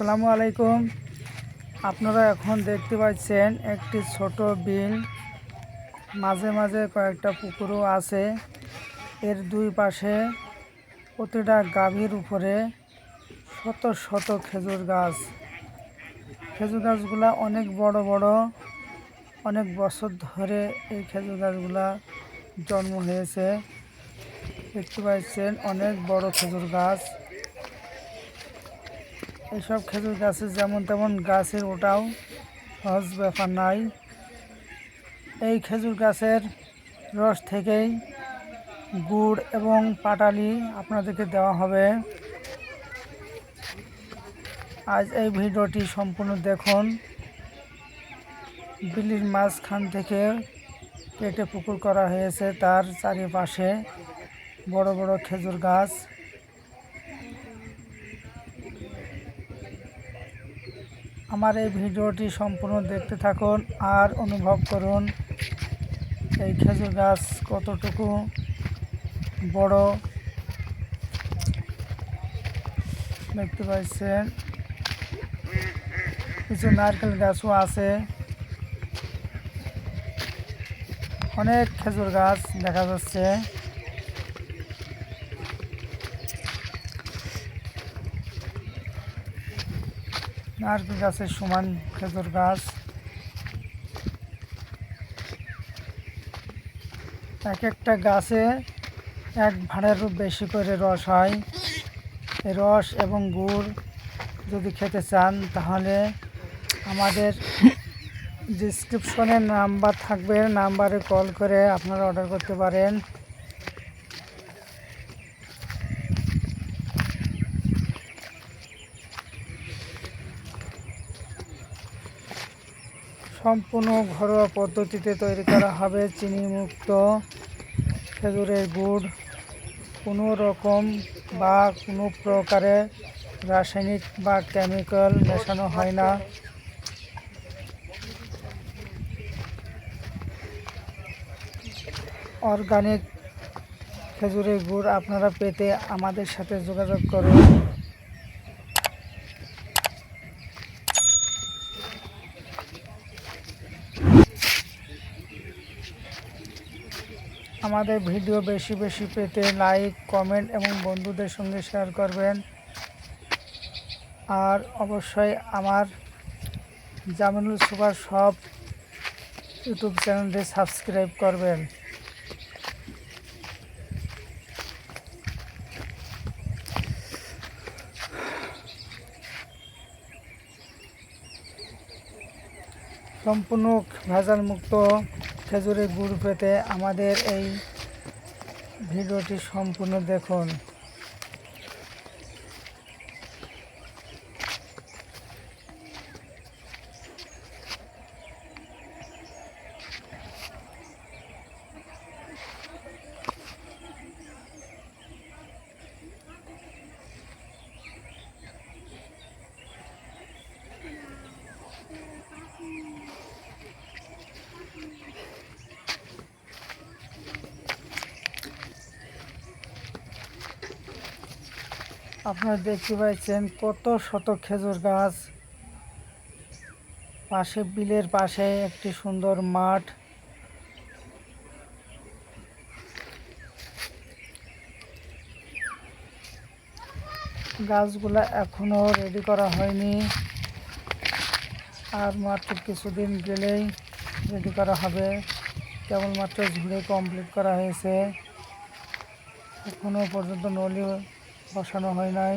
আসসালামু আলাইকুম। আপনারা এখন দেখতে পাচ্ছেন একটি ছোট বিল। মাঝে মাঝে কয়েকটা পুকুরও আছে। এর দুই পাশে প্রতিটা গাভীর উপরে শত শত খেজুর গাছ। খেজুর গাছগুলা অনেক বড় বড়। অনেক বছর ধরে এই খেজুর গাছগুলা জন্ম হয়েছে। দেখতে পাচ্ছেন অনেক বড় খেজুর গাছ। এইসব খেজুর গাছে যেমন তেমন গাছের ওটাও সহজ ব্যাপার নাই। এই খেজুর গাছের রস থেকেই গুড় এবং পাটালি আপনাদেরকে দেওয়া হবে। আজ এই ভিডিওটি সম্পূর্ণ দেখুন। বিলির মাঝখান থেকে কেটে পুকুর করা হয়েছে, তার চারিপাশে বড় বড় খেজুর গাছ। আমার এই ভিডিওটি সম্পূর্ণ দেখতে থাকুন আর অনুভব করুন এই খেজুর গাছ কতটুকু বড়। দেখতে পাচ্ছেন, কিছু নারকেল গাছও আছে। অনেক খেজুর গাছ দেখা যাচ্ছে। নারকেল গাছের সমান খেজুর গাছ। এক একটা গাছে এক ভাঁড়েরও বেশি করে রস হয়। রস এবং গুড় যদি খেতে চান, তাহলে আমাদের ডিসক্রিপশনে নাম্বার থাকবে। নাম্বারে কল করে আপনারা অর্ডার করতে পারেন। সম্পূর্ণ ঘরোয়া পদ্ধতিতে তৈরি করা হবে চিনি মুক্ত খেজুরের গুড়। কোনো রকম বা কোনো প্রকারে রাসায়নিক বা কেমিক্যাল মেশানো হয় না। অর্গানিক খেজুরের গুড় আপনারা পেতে আমাদের সাথে যোগাযোগ করুন। আমাদের ভিডিও বেশি বেশি পেতে লাইক, কমেন্ট এবং বন্ধুদের সঙ্গে শেয়ার করবেন। আর অবশ্যই আমার জামিনুল সুপার শপ ইউটিউব চ্যানেলটি সাবস্ক্রাইব করবেন। সম্পূর্ণ ভেজাল মুক্ত খেজুরের গুড় পেতে আমাদের এই ভিডিওটি সম্পূর্ণ দেখুন। আপনারা দেখতে পাচ্ছেন কত শত খেজুর গাছ। পাশে বিলের পাশে একটি সুন্দর মাঠ। গাছগুলা এখনও রেডি করা হয়নি। আর মাত্র কিছুদিন গেলেই রেডি করা হবে। কেবলমাত্র ঝুড়ে কমপ্লিট করা হয়েছে। এখনও পর্যন্ত নলি বসানো হয় নাই।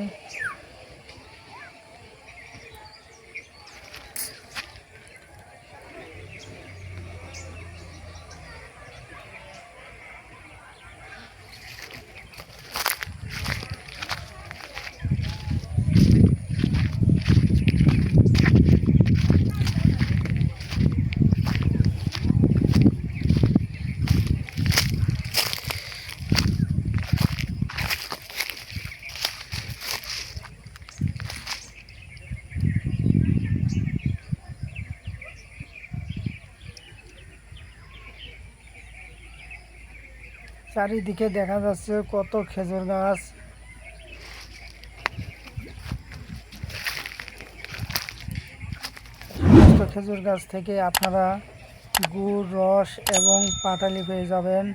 চারিদিকে দেখা যাচ্ছে কত খেজুর গাছ। খেজুর গাছ থেকে আপনারা গুড়, রস এবং পাটালি পেয়ে যাবেন।